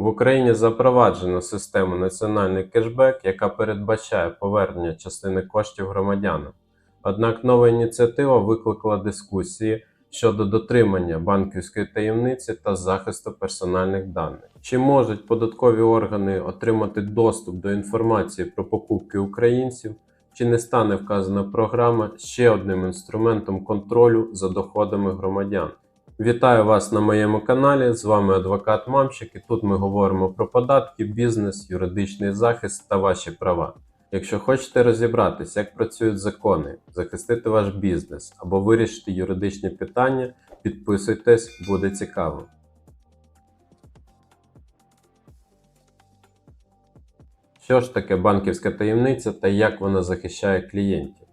В Україні запроваджено систему національний кешбек, яка передбачає повернення частини коштів громадянам. Однак нова ініціатива викликала дискусії щодо дотримання банківської таємниці та захисту персональних даних. Чи можуть податкові органи отримати доступ до інформації про покупки українців? Чи не стане вказана програма ще одним інструментом контролю за доходами громадян? Вітаю вас на моєму каналі. З вами адвокат Мамчик, і тут ми говоримо про податки, бізнес, юридичний захист та ваші права. Якщо хочете розібратися, як працюють закони, захистити ваш бізнес або вирішити юридичні питання, підписуйтесь, буде цікаво. Що ж таке банківська таємниця та як вона захищає клієнтів?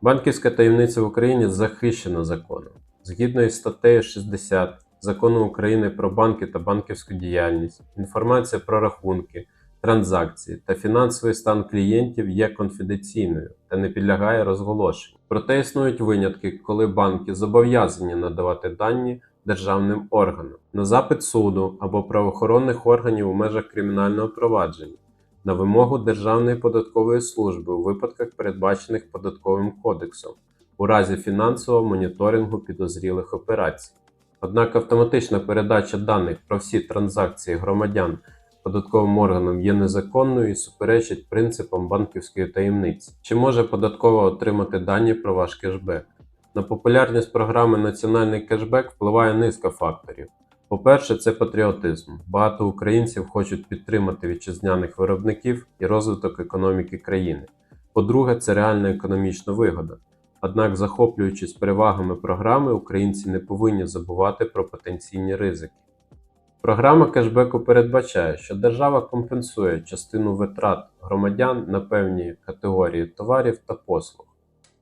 Банківська таємниця в Україні захищена законом. Згідно із статтею 60 Закону України про банки та банківську діяльність, інформація про рахунки, транзакції та фінансовий стан клієнтів є конфіденційною та не підлягає розголошенню. Проте існують винятки, коли банки зобов'язані надавати дані державним органам на запит суду або правоохоронних органів у межах кримінального провадження на вимогу Державної податкової служби у випадках, передбачених податковим кодексом, у разі фінансового моніторингу підозрілих операцій. Однак автоматична передача даних про всі транзакції громадян податковим органам є незаконною і суперечить принципам банківської таємниці. Чи може податкова отримати дані про ваш кешбек? На популярність програми Національний кешбек впливає низка факторів. По-перше, це патріотизм. Багато українців хочуть підтримати вітчизняних виробників і розвиток економіки країни. По-друге, це реальна економічна вигода. Однак, захоплюючись перевагами програми, українці не повинні забувати про потенційні ризики. Програма кешбеку передбачає, що держава компенсує частину витрат громадян на певні категорії товарів та послуг.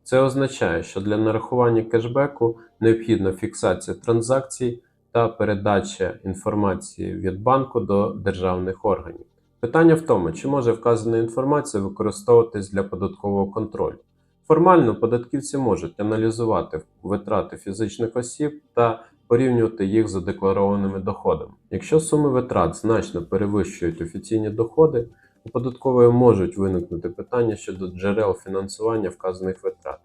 Це означає, що для нарахування кешбеку необхідна фіксація транзакцій та передача інформації від банку до державних органів. Питання в тому, чи може вказана інформація використовуватись для податкового контролю. Формально податківці можуть аналізувати витрати фізичних осіб та порівнювати їх з задекларованими доходами. Якщо суми витрат значно перевищують офіційні доходи, у податкової можуть виникнути питання щодо джерел фінансування вказаних витрат.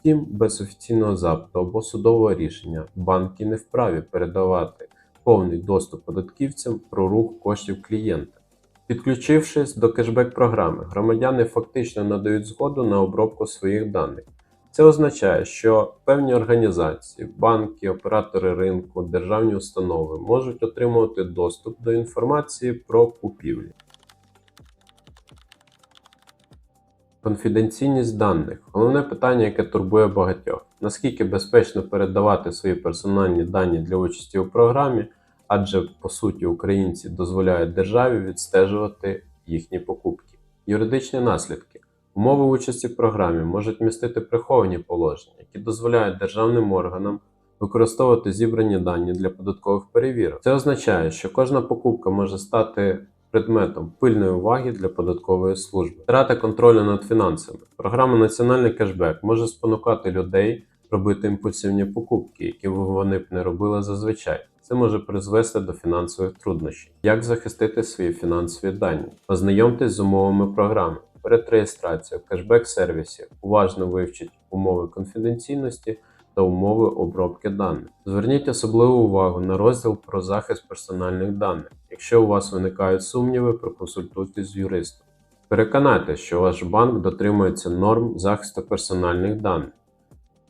Втім, без офіційного запиту або судового рішення банки не вправі передавати повний доступ податківцям про рух коштів клієнта. Підключившись до кешбек-програми, громадяни фактично надають згоду на обробку своїх даних. Це означає, що певні організації, банки, оператори ринку, державні установи можуть отримувати доступ до інформації про купівлі. Конфіденційність даних головне питання, яке турбує багатьох. Наскільки безпечно передавати свої персональні дані для участі у програмі, адже по суті українці дозволяють державі відстежувати їхні покупки. Юридичні наслідки. Умови участі в програмі можуть містити приховані положення, які дозволяють державним органам використовувати зібрані дані для податкових перевірок. Це означає, що кожна покупка може стати предметом пильної уваги для податкової служби. Втрата контролю над фінансами. Програма Національний кешбек може спонукати людей робити імпульсивні покупки, які вони б не робили зазвичай. Це може призвести до фінансових труднощів. Як захистити свої фінансові дані? Ознайомтесь з умовами програми. Перед реєстрацією в кешбек-сервісі уважно вивчіть умови конфіденційності та умови обробки даних. Зверніть особливу увагу на розділ про захист персональних даних. Якщо у вас виникають сумніви, проконсультуйтесь з юристом. Переконайтеся, що ваш банк дотримується норм захисту персональних даних.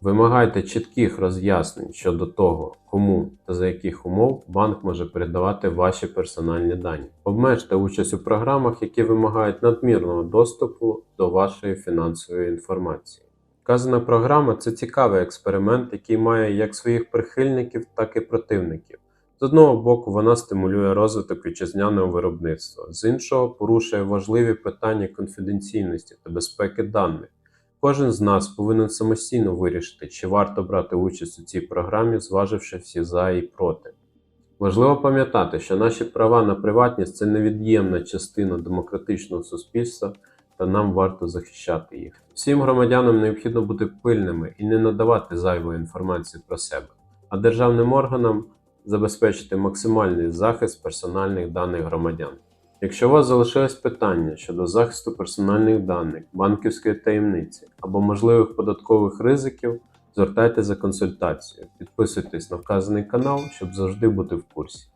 Вимагайте чітких роз'яснень щодо того, кому та за яких умов банк може передавати ваші персональні дані. Обмежте участь у програмах, які вимагають надмірного доступу до вашої фінансової інформації. Вказана програма це цікавий експеримент, який має як своїх прихильників, так і противників. З одного боку, вона стимулює розвиток вітчизняного виробництва, з іншого порушує важливі питання конфіденційності та безпеки даних. Кожен з нас повинен самостійно вирішити, чи варто брати участь у цій програмі, зваживши всі за і проти. Важливо пам'ятати, що наші права на приватність це невід'ємна частина демократичного суспільства, та нам варто захищати їх. Всім громадянам необхідно бути пильними і не надавати зайвої інформації про себе, а державним органам забезпечити максимальний захист персональних даних громадян. Якщо у вас залишились питання щодо захисту персональних даних, банківської таємниці або можливих податкових ризиків, звертайтеся за консультацією. Підписуйтесь на вказаний канал, щоб завжди бути в курсі.